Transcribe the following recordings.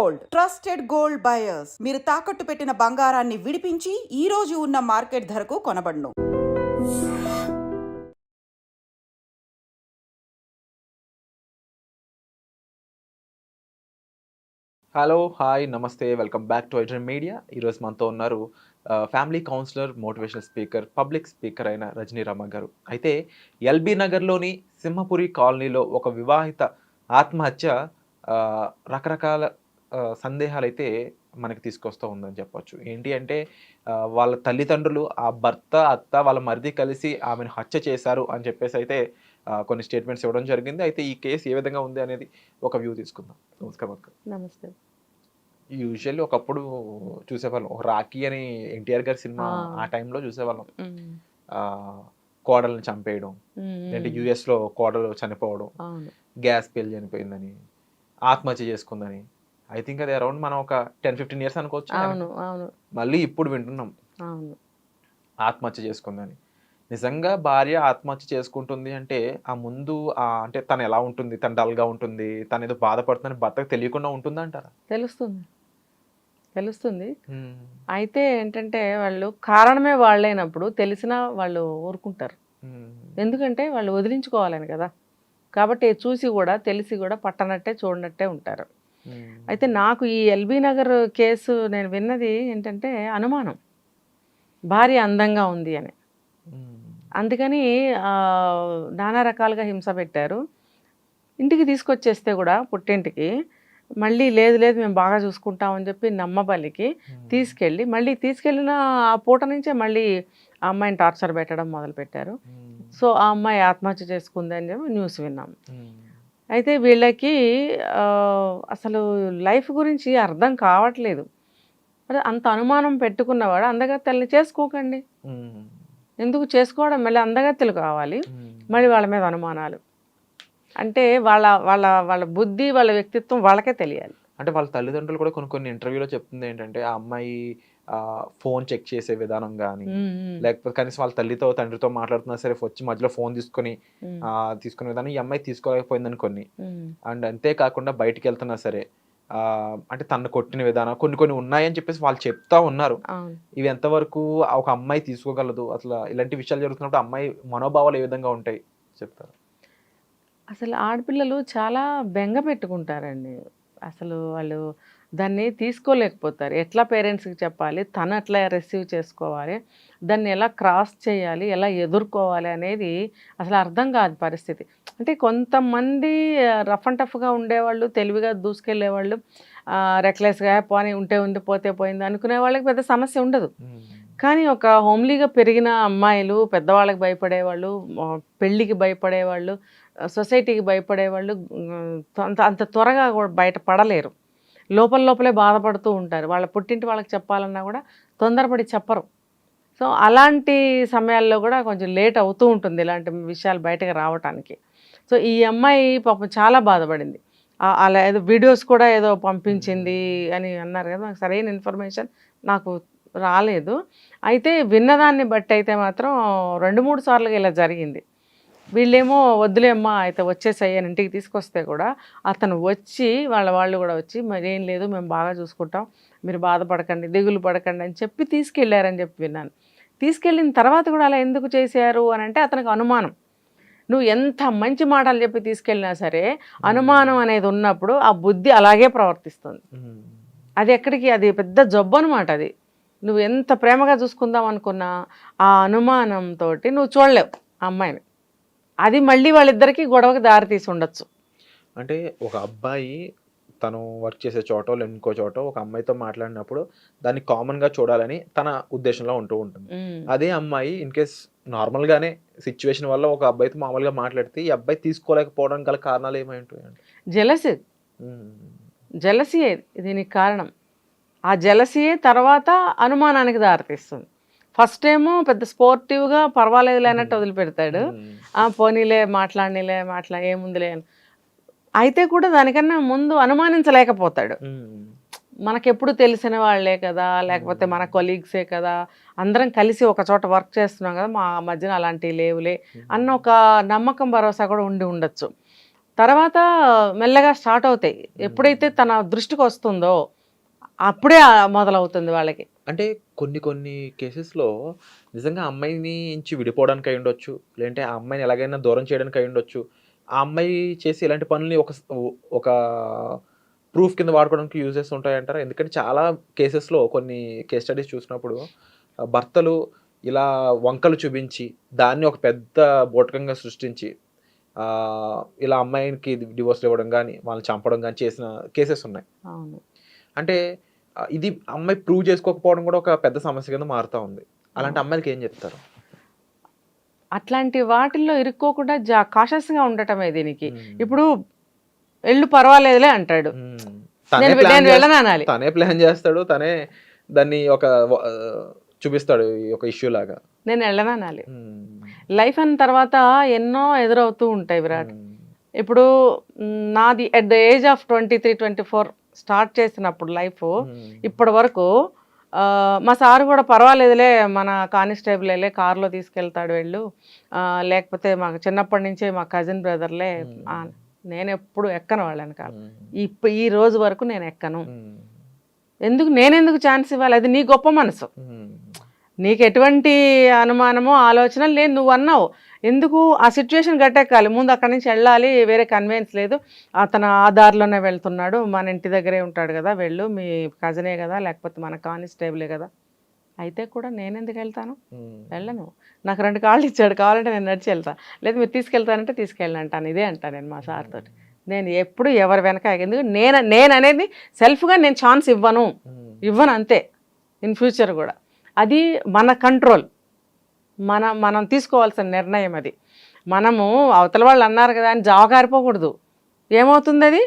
Gold. Trusted gold buyers. మీరు తాకట్టు పెట్టిన బంగారాన్ని విడిపించి ఈ రోజు ఉన్న మార్కెట్ ధరకు కొనబడను. హలో హాయ్ నమస్తే welcome back to iDream media ఈరోజు మనతో ఉన్నారు family counsellor motivational speaker public speaker అయిన రజనీ రమ గారు. అయితే ఎల్బీ నగర్లోని సింహపురి కాలనీలో ఒక వివాహిత ఆత్మహత్య రకరకాల సందేహాలు అయితే మనకి తీసుకొస్తూ ఉందని చెప్పొచ్చు. ఏంటి అంటే వాళ్ళ తల్లిదండ్రులు ఆ భర్త అత్త వాళ్ళ మరిది కలిసి ఆమెను హత్య చేశారు అని చెప్పేసి అయితే కొన్ని స్టేట్మెంట్స్ ఇవ్వడం జరిగింది. అయితే ఈ కేసు ఏ విధంగా ఉంది అనేది ఒక వ్యూ తీసుకుందాం. నమస్కారం అక్క. నమస్తే. యూజువల్లీ ఒకప్పుడు చూసేవాళ్ళం. రాఖీ అని ఎన్టీఆర్ గారి సినిమా ఆ. టైంలో చూసేవాళ్ళం. కోడల్ని చంపేయడం. ఉమ్, లేదంటే ఉమ్. యుఎస్లో కోడలు చనిపోవడం. గ్యాస్ పేల్ చనిపోయిందని ఆత్మహత్య చేసుకుందని ఐ థింక్ అది అరౌండ్ మనం ఒక టెన్ ఫిఫ్టీన్ ఇయర్స్ అనుకోవచ్చు. అవును అవును. మళ్ళీ ఇప్పుడు వింటున్నాం. అవును. ఆత్మహత్య చేసుకుందని. నిజంగా భార్య ఆత్మహత్య చేసుకుంటుంది అంటే ఆ ముందు ఆ అంటే తను ఎలా ఉంటుంది తను dull గా ఉంటుంది తను ఏదో బాధపడుతుందని భర్తకు తెలియకుండా ఉంటుందా అంటారా తెలుస్తుంది. తెలుస్తుంది అయితే ఏంటంటే వాళ్ళు కారణమే వాళ్ళైనప్పుడు తెలిసినా వాళ్ళు ఊరుకుంటారు. ఎందుకంటే వాళ్ళు వదిలించుకోవాలని కదా. కాబట్టి చూసి కూడా తెలిసి కూడా పట్టనట్టే చూడనట్టే ఉంటారు. అయితే నాకు ఈ ఎల్బీ నగర్ కేసు నేను విన్నది ఏంటంటే అనుమానం. భార్య అందంగా ఉంది అని. అందుకని నానా రకాలుగా హింస పెట్టారు. ఇంటికి తీసుకొచ్చేస్తే కూడా పుట్టింటికి మళ్ళీ లేదు లేదు మేము బాగా చూసుకుంటామని చెప్పి నమ్మబలికి తీసుకెళ్ళి మళ్ళీ తీసుకెళ్ళిన ఆ పూట నుంచే మళ్ళీ ఆ అమ్మాయిని టార్చర్ పెట్టడం మొదలుపెట్టారు. సో ఆ అమ్మాయి ఆత్మహత్య చేసుకుంది అని చెప్పి న్యూస్ విన్నాం. అయితే వీళ్ళకి అసలు లైఫ్ గురించి అర్థం కావట్లేదు. అదే అంత అనుమానం పెట్టుకున్నవాడు అందగత్తెల్ని చేసుకోకండి. ఎందుకు చేసుకోవడం? మళ్ళీ అందగత్తెలు కావాలి. మళ్ళీ వాళ్ళ మీద అనుమానాలు. అంటే వాళ్ళ వాళ్ళ వాళ్ళ బుద్ధి వాళ్ళ వ్యక్తిత్వం వాళ్ళకే తెలియాలి. అంటే వాళ్ళ తల్లిదండ్రులు కూడా కొన్ని కొన్ని ఇంటర్వ్యూలో చెప్తుంది ఏంటంటే ఆ అమ్మాయి ఫోన్ చెక్ చేసే విధానం కానీ లేకపోతే కనీసం వాళ్ళ తల్లితో తండ్రితో మాట్లాడుతున్నా సరే వచ్చి మధ్యలో ఫోన్ తీసుకొని తీసుకునే విధానం ఈ అమ్మాయి తీసుకోలేకపోయిందని కొన్ని. అండ్ అంతేకాకుండా బయటికి వెళ్తున్నా సరే ఆ, అంటే తను కొట్టిన విధానం కొన్ని కొన్ని ఉన్నాయని చెప్పేసి వాళ్ళు చెప్తా ఉన్నారు. ఇవి ఎంతవరకు ఒక అమ్మాయి తీసుకోగలదు? అసలు ఇలాంటి విషయాలు జరుగుతున్నప్పుడు అమ్మాయి మనోభావాలు ఏ విధంగా ఉంటాయి? చెప్తారు? అసలు ఆడపిల్లలు చాలా బెంగ పెట్టుకుంటారండి. అసలు వాళ్ళు దాన్ని తీసుకోలేకపోతారు. ఎట్లా పేరెంట్స్కి చెప్పాలి? తను ఎట్లా రిసీవ్ చేసుకోవాలి? దాన్ని ఎలా క్రాస్ చేయాలి? ఎలా ఎదుర్కోవాలి అనేది అసలు అర్థం కాదు పరిస్థితి. అంటే కొంతమంది రఫ్ అండ్ టఫ్గా ఉండేవాళ్ళు తెలివిగా దూసుకెళ్ళేవాళ్ళు రెక్లెస్గా పోనీ ఉంటే ఉంది పోతే పోయింది అనుకునే వాళ్ళకి పెద్ద సమస్య ఉండదు. కానీ ఒక హోమ్లీగా పెరిగిన అమ్మాయిలు పెద్దవాళ్ళకి భయపడేవాళ్ళు పెళ్ళికి భయపడేవాళ్ళు సొసైటీకి భయపడేవాళ్ళు అంత త్వరగా కూడా బయట పడలేరు. లోపల లోపలే బాధపడుతూ ఉంటారు. వాళ్ళ పుట్టింటి వాళ్ళకి చెప్పాలన్నా కూడా తొందరపడి చెప్పరు. సో అలాంటి సమయాల్లో కూడా కొంచెం లేట్ అవుతూ ఉంటుంది ఇలాంటి విషయాలు బయటకు రావటానికి. సో ఈ అమ్మాయి పాపం చాలా బాధపడింది. అలా ఏదో వీడియోస్ కూడా ఏదో పంపించింది అని అన్నారు కదా నాకు సరైన ఇన్ఫర్మేషన్ నాకు రాలేదు. అయితే విన్నదాన్ని బట్టి అయితే మాత్రం రెండు మూడు సార్లుగా ఇలా జరిగింది. వీళ్ళేమో వద్దులేమ్మా అయితే వచ్చేసాయి అని ఇంటికి తీసుకొస్తే కూడా అతను వచ్చి వాళ్ళ వాళ్ళు కూడా వచ్చి మరి లేదు మేము బాగా చూసుకుంటాం మీరు బాధపడకండి దిగులు పడకండి అని చెప్పి తీసుకెళ్ళారని చెప్పి విన్నాను. తీసుకెళ్ళిన తర్వాత కూడా అలా ఎందుకు చేశారు అని అంటే అతనికి అనుమానం. నువ్వు ఎంత మంచి మాటలు చెప్పి తీసుకెళ్ళినా సరే అనుమానం అనేది ఉన్నప్పుడు ఆ బుద్ధి అలాగే ప్రవర్తిస్తుంది. అది ఎక్కడికి? అది పెద్ద జబ్బు అనమాట అది. నువ్వు ఎంత ప్రేమగా చూసుకుందాం అనుకున్నా ఆ అనుమానంతో నువ్వు చూడలేవు ఆ అమ్మాయిని. అది మళ్ళీ వాళ్ళిద్దరికీ గొడవకి దారి తీసి ఉండొచ్చు. అంటే ఒక అబ్బాయి తను వర్క్ చేసే చోట లేదా ఇంకో చోట ఒక అమ్మాయితో మాట్లాడినప్పుడు దాన్ని కామన్గా చూడాలని తన ఉద్దేశంలో ఉంటూ ఉంటుంది. అదే అమ్మాయి ఇన్ కేస్ నార్మల్ గానే సిచ్యువేషన్ వల్ల ఒక అబ్బాయితో మామూలుగా మాట్లాడితే ఈ అబ్బాయి తీసుకోలేకపోవడం గల కారణాలు ఏమై ఉంటాయండి జలసి. జలసియే దీనికి కారణం. ఆ జలసియే తర్వాత అనుమానానికి దారితీస్తుంది ఫస్ట్ ఏమో పెద్ద స్పోర్టివ్గా పర్వాలేదులే అన్నట్టు వదిలిపెడతాడు. ఆ పోనీలే మాట్లాడినిలే మాట్లా ఏముందిలే అని. అయితే కూడా దానికన్నా ముందు అనుమానించలేకపోతాడు. మనకెప్పుడు తెలిసిన వాళ్ళే కదా లేకపోతే మన కొలీగ్సే కదా అందరం కలిసి ఒక చోట వర్క్ చేస్తున్నాం కదా మా మధ్యన అలాంటివి లేవులే అన్న ఒక నమ్మకం భరోసా కూడా ఉండి ఉండొచ్చు. తర్వాత మెల్లగా స్టార్ట్ అవుతాయి. ఎప్పుడైతే తన దృష్టికి వస్తుందో అప్పుడే మొదలవుతుంది వాళ్ళకి. అంటే కొన్ని కొన్ని కేసెస్లో నిజంగా అమ్మాయిని నుంచి విడిపోవడానికి అయి ఉండొచ్చు లేదంటే ఆ అమ్మాయిని ఎలాగైనా దూరం చేయడానికి అయి ఉండొచ్చు. ఆ అమ్మాయి చేసి ఇలాంటి పనుల్ని ఒక ఒక ప్రూఫ్ కింద వాడుకోవడానికి యూజ్ చేస్తూ ఉంటాయంటారా? ఎందుకంటే చాలా కేసెస్లో కొన్ని కేస్ స్టడీస్ చూసినప్పుడు భర్తలు ఇలా వంకలు చూపించి దాన్ని ఒక పెద్ద బోటకంగా సృష్టించి ఇలా అమ్మాయికి డివోర్స్ ఇవ్వడం కానీ వాళ్ళని చంపడం కానీ చేసిన కేసెస్ ఉన్నాయి. అంటే ఇది అమ్మాయి ప్రూవ్ చేసుకోకపోవడం కూడా ఒక పెద్ద సమస్య కింద మారుతా ఉంది. అలాంటి అమ్మాయిలకి ఏం చెప్తారు? అట్లాంటి వాటిల్లో ఇరుక్కోకుండా జా కాషస్గా ఉండటమే దీనికి. ఇప్పుడు ఎళ్ళు పర్వాలేదులే అంటాడు. తనే నేను ప్లాన్ నేను చేస్తా- వెళ్ళను అనాలి తనే ప్లాన్ చేస్తాడు తనే దాన్ని ఒక చూపిస్తాడు ఈ ఒక ఇష్యూ లాగా. నేను వెళ్ళను అనాలి. లైఫ్ అన్న తర్వాత ఎన్నో ఎదురవుతూ ఉంటాయి విరాట్. ఇప్పుడు మ్, నాది at the age of twenty three twenty four start చేసినప్పుడు లైఫ్. ఇప్పటి వరకు మా సార్ కూడా పర్వాలేదులే మన కానిస్టేబుల్ వెళ్ళే కారులో తీసుకెళ్తాడు వెళ్ళు లేకపోతే మాకు చిన్నప్పటి నుంచే మా కజిన్ బ్రదర్లే నేను ఎప్పుడు ఎక్కను వాళ్ళని కాదు. ఇప్పు ఈ రోజు వరకు నేను ఎక్కను. ఎందుకు నేనెందుకు ఛాన్స్ ఇవ్వాలి అది నీ గొప్ప మనసు. నీకు ఎటువంటి అనుమానమో ఆలోచన లేదు నువ్వు అన్నావు ఎందుకు ఆ సిచ్యువేషన్ గట్టెక్కాలి? ముందు అక్కడి నుంచి వెళ్ళాలి వేరే కన్వీన్స్ లేదు. అతను ఆ దారిలోనే వెళ్తున్నాడు. మన ఇంటి దగ్గరే ఉంటాడు కదా వెళ్ళు. మీ కజనే కదా లేకపోతే మన కానిస్టేబులే కదా. అయితే కూడా నేను ఎందుకు వెళ్తాను. వెళ్ళను. నాకు రెండు కాళ్ళు ఇచ్చాడు. కావాలంటే నేను నడిచి వెళ్తా. లేదు మీరు తీసుకెళ్తానంటే తీసుకెళ్ళను అంటాను. ఇదే అంటాను నేను మా సార్ తోటి. నేను ఎప్పుడు ఎవరి వెనక ఎందుకు? నేను నేను అనేది సెల్ఫ్గా నేను ఛాన్స్ ఇవ్వను. ఇవ్వను అంతే. ఇన్ ఫ్యూచర్ కూడా. అది మన కంట్రోల్ మన మనం తీసుకోవాల్సిన నిర్ణయం అది. మనము అవతల వాళ్ళు అన్నారు కదా అని జావగారిపోకూడదు ఏమవుతుంది అది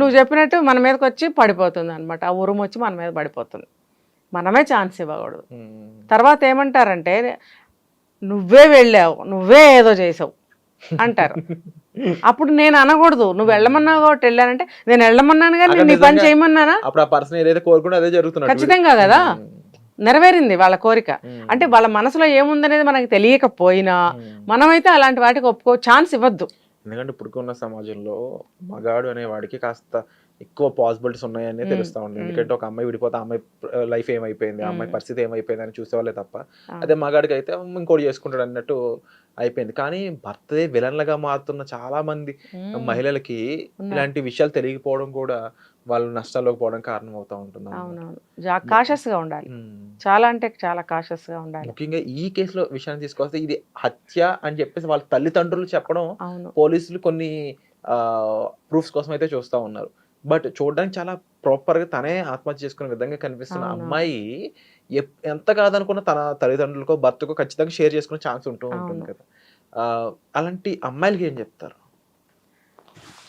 నువ్వు చెప్పినట్టు మన మీదకి వచ్చి పడిపోతుంది అనమాట ఆ ఉరుము వచ్చి మన మీద పడిపోతుంది. మనమే ఛాన్స్ ఇవ్వకూడదు. తర్వాత ఏమంటారంటే నువ్వే వెళ్ళావు నువ్వే ఏదో చేసావు అంటారు. అప్పుడు నేను అనకూడదు. నువ్వు వెళ్ళమన్నావు కాబట్టి వెళ్ళానంటే నేను వెళ్ళమన్నాను కానీ నీ పని చేయమన్నానా? అప్పుడు ఆ పర్సన్ ఏదైతే కోరుకుంటే అదే జరుగుతున్నట్టు. ఖచ్చితంగా కదా. నెరవేరింది వాళ్ళ కోరిక. అంటే వాళ్ళ మనసులో ఏముందనేది మనకు తెలియకపోయినా. మనమైతే అలాంటి వాటికి ఒప్పుకో ఛాన్స్ ఇవ్వద్దు ఎందుకంటే ఇప్పుడుకున్న సమాజంలో మగాడు అనే వాడికి కాస్త ఎక్కువ పాసిబిలిటీస్ ఉన్నాయని. తెలుస్తా ఉంది. ఎందుకంటే ఒక అమ్మాయి విడిపోతే అమ్మాయి లైఫ్ ఏమైపోయింది ఆ అమ్మాయి మ్మ్. పరిస్థితి ఏమైపోయింది అని చూసేవాళ్ళే తప్ప. అదే మగాడికి అయితే ఇంకోటి చేసుకుంటాడు అన్నట్టు అయిపోయింది కానీ భర్తదే విలన్లుగా మారుతున్న చాలా మంది. మహిళలకి. ఇలాంటి విషయాలు తెలియకపోవడం కూడా వాళ్ళు నష్టాల్లోకి పోవడం కారణం అవుతా ఉంటుంది. అవునవును కాషస్గా ఉండాలి. చాలా అంటే చాలా కాషస్గా ఉండాలి. ముఖ్యంగా ఈ కేసులో విషయాన్ని తీసుకొస్తే ఇది హత్య అని చెప్పేసి వాళ్ళ తల్లిదండ్రులు చెప్పడం పోలీసులు కొన్ని ప్రూఫ్స్ కోసం అయితే చూస్తూ ఉన్నారు. బట్ చూడడానికి చాలా ప్రాపర్గా తనే ఆత్మహత్య చేసుకునే విధంగా కనిపిస్తున్న. అమ్మాయి ఎంత కాదనుకున్న తన తల్లిదండ్రులకో భర్తకో ఖచ్చితంగా షేర్ చేసుకునే ఛాన్స్ ఉంటూ ఉంటుంది. కదా. అలాంటి అమ్మాయిలకి ఏం చెప్తారు?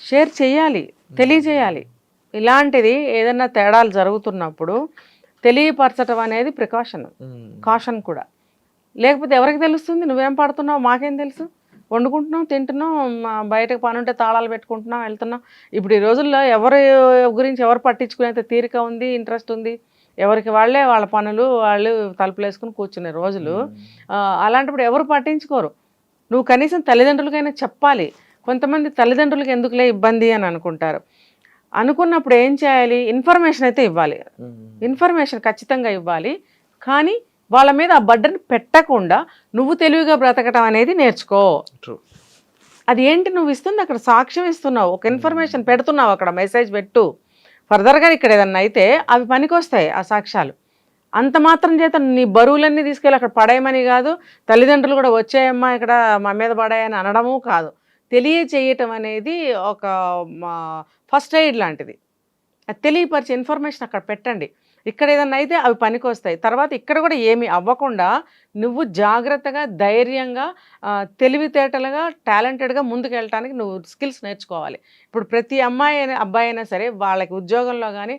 షేర్ చేయాలి తెలియజేయాలి. ఇలాంటిది ఏదైనా తేడాలు జరుగుతున్నప్పుడు తెలియపరచడం అనేది ప్రికాషన్. కాషన్ కూడా. లేకపోతే ఎవరికి తెలుస్తుంది? నువ్వేం పడుతున్నావు? మాకేం తెలుసు? వండుకుంటున్నావు? తింటున్నావు? మా బయటకు పని ఉంటే తాళాలు పెట్టుకుంటున్నావు? వెళ్తున్నావు? ఇప్పుడు ఈ రోజుల్లో ఎవరి గురించి ఎవరు పట్టించుకునేంత తీరిక ఉంది? ఇంట్రెస్ట్ ఉంది? ఎవరికి వాళ్ళే వాళ్ళ పనులు వాళ్ళు తలుపులు వేసుకుని కూర్చునే రోజులు. అలాంటప్పుడు ఎవరు పట్టించుకోరు. నువ్వు కనీసం తల్లిదండ్రులకైనా చెప్పాలి. కొంతమంది తల్లిదండ్రులకి ఎందుకులే ఇబ్బంది అని అనుకుంటారు. అనుకున్నప్పుడు ఏం చేయాలి? ఇన్ఫర్మేషన్ అయితే ఇవ్వాలి. ఇన్ఫర్మేషన్ ఖచ్చితంగా ఇవ్వాలి. కానీ వాళ్ళ మీద ఆ బడ్డను పెట్టకుండా నువ్వు తెలివిగా బ్రతకటం అనేది నేర్చుకో. అది ఏంటి నువ్వు ఇస్తుంది? అక్కడ సాక్ష్యం ఇస్తున్నావు. ఒక ఇన్ఫర్మేషన్ పెడుతున్నావు అక్కడ మెసేజ్ పెట్టు. ఫర్దర్గా ఇక్కడ ఏదన్నా అయితే అవి పనికొస్తాయి ఆ సాక్ష్యాలు. అంత మాత్రం చేత నీ బరువులన్నీ తీసుకెళ్ళి అక్కడ పడేయమని కాదు తల్లిదండ్రులు కూడా వచ్చాయమ్మా ఇక్కడ మా మీద పడాయని అనడము కాదు. తెలియచేయటం అనేది ఒక ఫస్ట్ ఎయిడ్ లాంటిది. అది తెలియపరిచే ఇన్ఫర్మేషన్ అక్కడ పెట్టండి. ఇక్కడ ఏదన్నా అయితే అవి పనికొస్తాయి. తర్వాత ఇక్కడ కూడా ఏమి అవ్వకుండా నువ్వు జాగ్రత్తగా ధైర్యంగా తెలివితేటలుగా టాలెంటెడ్గా ముందుకు వెళ్ళటానికి నువ్వు స్కిల్స్ నేర్చుకోవాలి. ఇప్పుడు ప్రతి అమ్మాయి అయినా అబ్బాయి అయినా సరే వాళ్ళకి ఉద్యోగంలో కానీ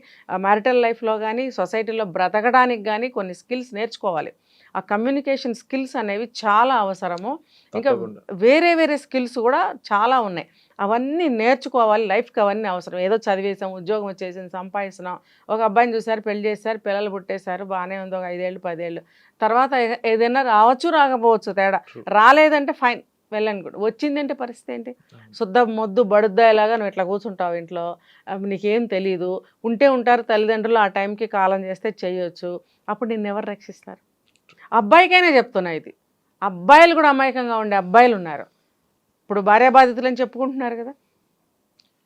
మ్యారిటల్ లైఫ్లో కానీ సొసైటీలో బ్రతకడానికి కానీ కొన్ని స్కిల్స్ నేర్చుకోవాలి. ఆ కమ్యూనికేషన్ స్కిల్స్ అనేవి చాలా అవసరము. ఇంకా. వేరే వేరే స్కిల్స్ కూడా చాలా ఉన్నాయి. అవన్నీ నేర్చుకోవాలి లైఫ్కి అవన్నీ అవసరం. ఏదో చదివేసాం ఉద్యోగం వచ్చేసింది సంపాదిస్తున్నాం. ఒక అబ్బాయిని చూసారు పెళ్ళి చేశారు పిల్లలు పుట్టేశారు బాగానే ఉంది ఒక ఐదేళ్ళు పదేళ్ళు. తర్వాత ఏదైనా రావచ్చు రాకపోవచ్చు తేడా. రాలేదంటే ఫైన్ వెళ్ళను కూడా. వచ్చిందంటే పరిస్థితి ఏంటి? శుద్ధ మొద్దు బడుద్దాయిలాగా నువ్వు ఇట్లా కూర్చుంటావు ఇంట్లో. నీకేం తెలియదు ఉంటే ఉంటారు తల్లిదండ్రులు ఆ టైంకి కాలం చేస్తే చేయొచ్చు. అప్పుడు నిన్ను ఎవరు రక్షిస్తారు? అబ్బాయికైనా చెప్తున్నా ఇది. అబ్బాయిలు కూడా అమాయకంగా ఉండే అబ్బాయిలు ఉన్నారు. ఇప్పుడు భార్య బాధితులు అని చెప్పుకుంటున్నారు కదా.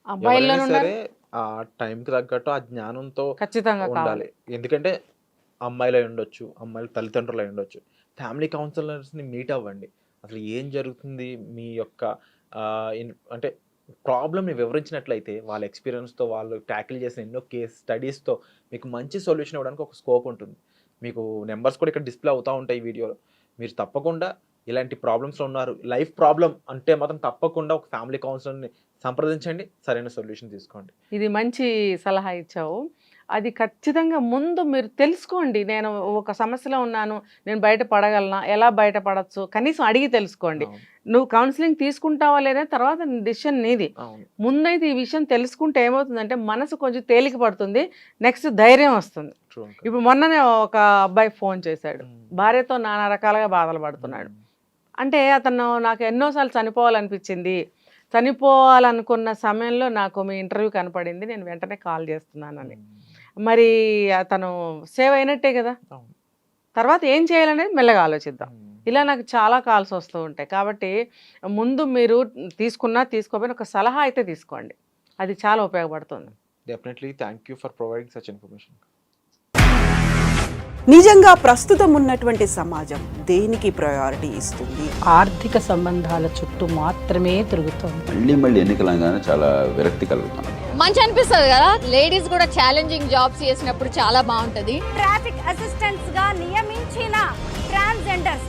అబ్బాయిల్లో ఎవరైనా ఉన్నారు. సరే ఆ టైంకి తగ్గట్టు ఆ జ్ఞానంతో ఖచ్చితంగా ఉండాలి. ఎందుకంటే అమ్మాయిలు అయి ఉండొచ్చు అమ్మాయిల తల్లిదండ్రులు అయి ఉండొచ్చు. ఫ్యామిలీ కౌన్సిలర్స్ని మీట్ అవ్వండి. అసలు ఏం జరుగుతుంది మీ యొక్క అంటే ప్రాబ్లమ్ని వివరించినట్లయితే వాళ్ళ ఎక్స్పీరియన్స్తో వాళ్ళు ట్యాకిల్ చేసిన ఎన్నో కేస్ స్టడీస్తో మీకు మంచి సొల్యూషన్ ఇవ్వడానికి ఒక స్కోప్ ఉంటుంది. మీకు నెంబర్స్ కూడా ఇక్కడ డిస్ప్లే అవుతూ ఉంటాయి ఈ వీడియోలో. మీరు తప్పకుండా ఇలాంటి ప్రాబ్లమ్స్లో ఉన్నారు లైఫ్ ప్రాబ్లం అంటే మాత్రం తప్పకుండా ఒక ఫ్యామిలీ కౌన్సిలర్ని సంప్రదించండి సరైన సొల్యూషన్ తీసుకోండి. ఇది మంచి సలహా ఇచ్చావు. అది ఖచ్చితంగా ముందు మీరు తెలుసుకోండి నేను ఒక సమస్యలో ఉన్నాను నేను బయట పడగలనా ఎలా బయట పడచ్చు కనీసం అడిగి తెలుసుకోండి. నువ్వు కౌన్సిలింగ్ తీసుకుంటావా లేదా తర్వాత డిసిషన్ నీది. ముందైతే ఈ విషయం తెలుసుకుంటే ఏమవుతుందంటే మనసు కొంచెం తేలిక పడుతుంది నెక్స్ట్ ధైర్యం వస్తుంది. ఇప్పుడు మొన్ననే ఒక అబ్బాయి ఫోన్ చేశాడు. మ్మ్. భార్యతో నానా రకాలుగా బాధలు పడుతున్నాడు. అంటే అతను నాకు ఎన్నోసార్లు చనిపోవాలనిపించింది. చనిపోవాలనుకున్న సమయంలో నాకు మీ ఇంటర్వ్యూ కనపడింది. నేను వెంటనే కాల్ చేస్తున్నానని. మరి అతను సేవ్ అయినట్టే కదా. తర్వాత ఏం చేయాలనేది మెల్లగా ఆలోచిద్దాం. ఇలా నాకు చాలా కాల్స్ వస్తూ ఉంటాయి. కాబట్టి ముందు మీరు తీసుకున్నా తీసుకోకపోయినా ఒక సలహా అయితే తీసుకోండి. అది చాలా ఉపయోగపడుతుంది. Definitely thank you for providing such information నిజంగా ప్రస్తుతం ఉన్నటువంటి సమాజం దేనికి ప్రయారిటీ ఇస్తుంది? ఆర్థిక సంబంధాల చుట్టూ మాత్రమే తిరుగుతోంది. మళ్ళీ మళ్ళీ ఎన్నికలంగానే చాలా విరక్తి కలుగుతున్నాను మంచి అనిపిస్తుంది కదా? లేడీస్ కూడా ఛాలెంజింగ్ జాబ్స్ చేసినప్పుడు చాలా బాగుంటది. ట్రాఫిక్ అసిస్టెంట్స్గా నియమించిన ట్రాన్స్జెండర్స్